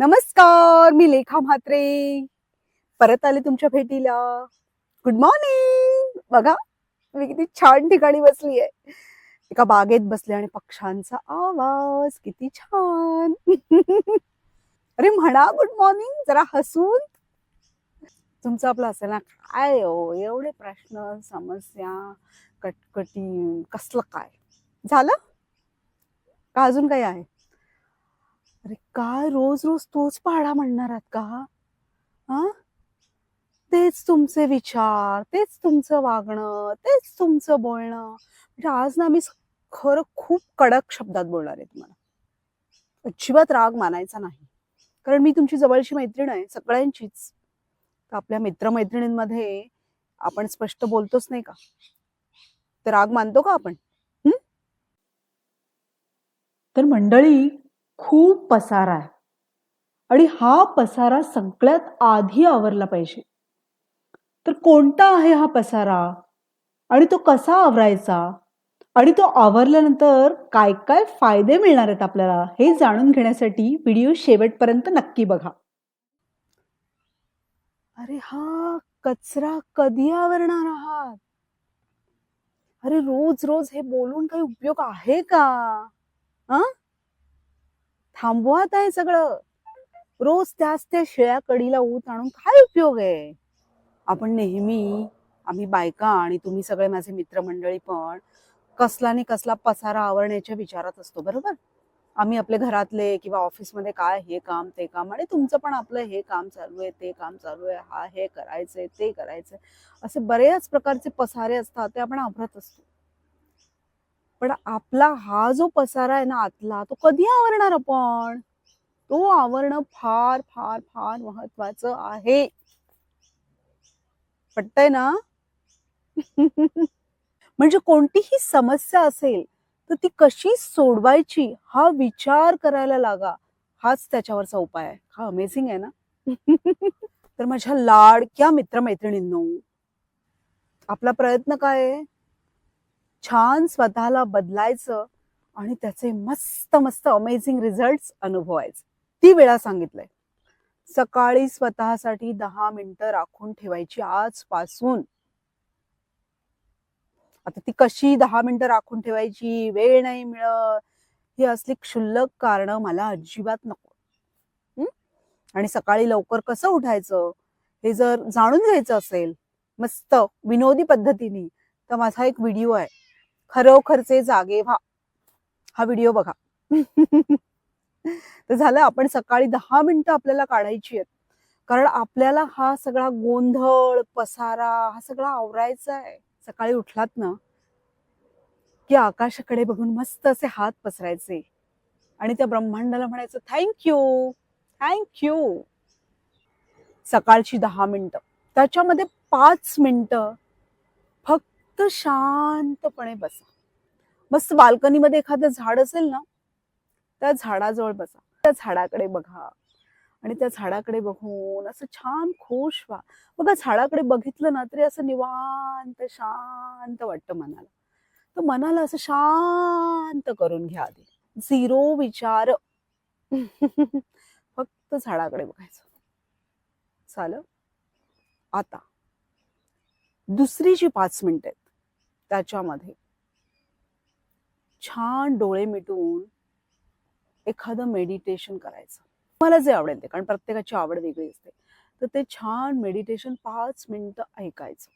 नमस्कार मी लेखा म्हात्रे. परत आले तुमच्या भेटीला. गुड मॉर्निंग बघा मी किती छान ठिकाणी बसली आहे एका बागेत बसले आणि पक्ष्यांचा आवाज किती छान. अरे म्हणा गुड मॉर्निंग जरा हसून. तुमचं आपलं असेल ना काय हो एवढे प्रश्न समस्या कटकटी कसलं काय? झालं? का अजून काही आहे? अरे काय रोज रोज तोच पाडा म्हणणार आहात का? हा? तेच तुमचे विचार तेच तुमचं वागणं तेच तुमचं बोलणं. म्हणजे आज ना मी खरं खूप कडक शब्दात बोलणार आहे तुम्हाला. अजिबात राग मानायचा नाही. कारण मी तुमची जवळची मैत्रीण आहे सगळ्यांचीच. तर आपल्या मित्रमैत्रिणींमध्ये आपण स्पष्ट बोलतोच नाही का? तर राग मानतो का आपण? तर मंडळी खूप पसारा आहे. आणि हा पसारा सगळ्यात आधी आवरला पाहिजे. तर कोणता आहे हा पसारा? आणि तो कसा आवरायचा? आणि तो आवरल्यानंतर काय काय फायदे मिळणार आहेत आपल्याला हे जाणून घेण्यासाठी व्हिडिओ शेवटपर्यंत नक्की बघा. अरे हा कचरा कधी आवरणार आहात? अरे रोज रोज हे बोलून काही उपयोग आहे का? थांबवत आहे सगळं. रोज त्याच त्या शेळ्या कडीला ऊत आणून काय उपयोग आहे? आपण नेहमी आम्ही बायका आणि तुम्ही सगळे माझे मित्रमंडळी पण कसला आणि कसला पसारा आवरण्याच्या विचारात असतो बरोबर? आम्ही आपले घरातले किंवा ऑफिसमध्ये काय हे काम ते काम आणि तुमचं पण आपलं हे काम चालू आहे ते काम चालू आहे हा हे करायचंय ते करायचंय. असे बरेच प्रकारचे पसारे असतात ते आपण आवरत असतो. पण आपला हा जो पसारा आहे ना आतला तो कधी आवरणार आपण? तो आवरणं फार फार फार महत्वाचं आहे. पटतय ना? म्हणजे कोणतीही समस्या असेल तर ती कशी सोडवायची हा विचार करायला लागा. हाच त्याच्यावरचा उपाय आहे. हा अमेझिंग आहे ना? तर माझ्या लाडक्या मित्रमैत्रिणींनो आपला प्रयत्न काय आहे? छान स्वतःला बदलायचं आणि त्याचे मस्त मस्त अमेझिंग रिझल्ट अनुभवायचे. ती वेळा सांगितलंय. सकाळी स्वतःसाठी दहा मिनिटं राखून ठेवायची आजपासून. आता ती कशी दहा मिनिटं राखून ठेवायची? वेळ नाही मिळत. ही असली क्षुल्लक कारण मला अजिबात नको. आणि सकाळी लवकर कसं उठायचं? हे जर जाणून घ्यायचं असेल मस्त विनोदी पद्धतीने तर माझा एक व्हिडिओ आहे. खरोखरचे जागे व्हा. हा व्हिडिओ बघा. तर झालं आपण सकाळी दहा मिनिटं आपल्याला काढायची आहेत. कारण आपल्याला हा सगळा गोंधळ पसारा हा सगळा आवरायचा आहे. सकाळी उठलात ना की आकाशाकडे बघून मस्त असे हात पसरायचे. आणि त्या ब्रह्मांडाला म्हणायचं थँक्यू थँक्यू सकाळची दहा मिनिटं. त्याच्यामध्ये पाच मिनिटं फक्त शांतपणे बसा. मस्त बाल्कनीमध्ये एखादं झाड असेल ना त्या झाडाजवळ बसा. त्या झाडाकडे बघा आणि त्या झाडाकडे बघून असं छान खुश व्हा. बघा झाडाकडे बघितलं ना तरी असं निवांत शांत वाटतं मनाला. तर मनाला असं शांत करून घ्या आधी. झिरो विचार. फक्त झाडाकडे बघायचं. चाल आता. दुसरी जी पाच मिनिट आहेत. त्याच्यामध्ये. छान डोळे मिटून एखादं मेडिटेशन करायचं. मला जे आवडेल ते कारण प्रत्येकाची आवड वेगळी असते. तर ते छान मेडिटेशन पाच मिनिटं ऐकायचं.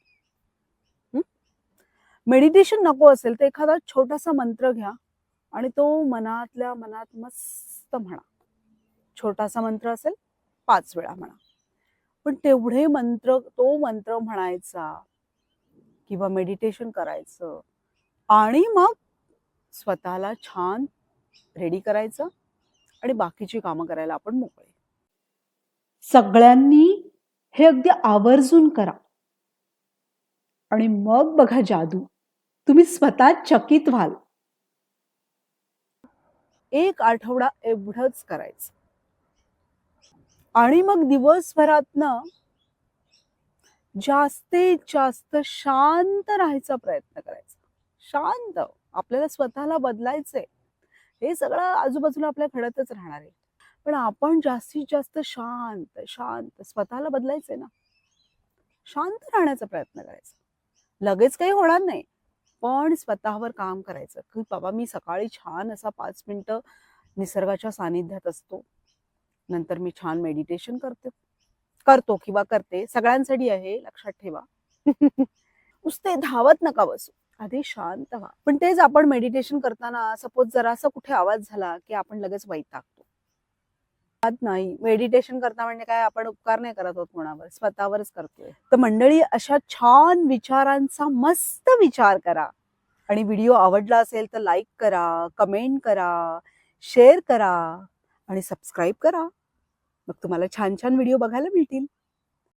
मेडिटेशन नको असेल तर एखादा छोटासा मंत्र घ्या आणि तो मनातल्या मनात मस्त म्हणा. छोटासा मंत्र असेल पाच वेळा म्हणा. पण तेवढे मंत्र तो मंत्र म्हणायचा किंवा मेडिटेशन करायचं. आणि मग स्वतःला छान रेडी करायचं आणि बाकीची कामं करायला आपण मोकळे. सगळ्यांनी हे अगदी आवर्जून करा. आणि मग बघा जादू. तुम्ही स्वतः चकित व्हाल. एक आठवडा एवढंच करायचं. आणि मग दिवसभरातनं जास्तीत जास्त शांत राहायचा प्रयत्न करायचा. शांत. आपल्याला स्वतःला बदलायचंय. हे सगळं आजूबाजूला आपल्या घडतच राहणार आहे. पण आपण जास्तीत जास्त शांत शांत स्वतःला बदलायचंय ना. शांत राहण्याचा प्रयत्न करायचा. लगेच काही होणार नाही. पण स्वतःवर काम करायचं. की बाबा मी सकाळी छान असा पाच मिनिटं निसर्गाच्या सानिध्यात असतो. नंतर मी छान मेडिटेशन करते. करतो किंवा करते सगळ्यांसाठी आहे लक्षात ठेवा. नुसते धावत नका बसू. आधी शांत व्हा. पण तेच आपण मेडिटेशन करताना सपोज जरासा कुठे आवाज झाला की आपण लगेच वैतागतो. नाही. मेडिटेशन करता म्हणजे काय? आपण उपकार नाही करत आहोत कोणावर. स्वतःवरच करतोय. तर मंडळी अशा छान विचारांचा मस्त विचार करा. आणि व्हिडिओ आवडला असेल तर लाईक करा कमेंट करा शेअर करा आणि सबस्क्राईब करा. मग तुम्हाला छान छान व्हिडिओ बघायला मिळतील.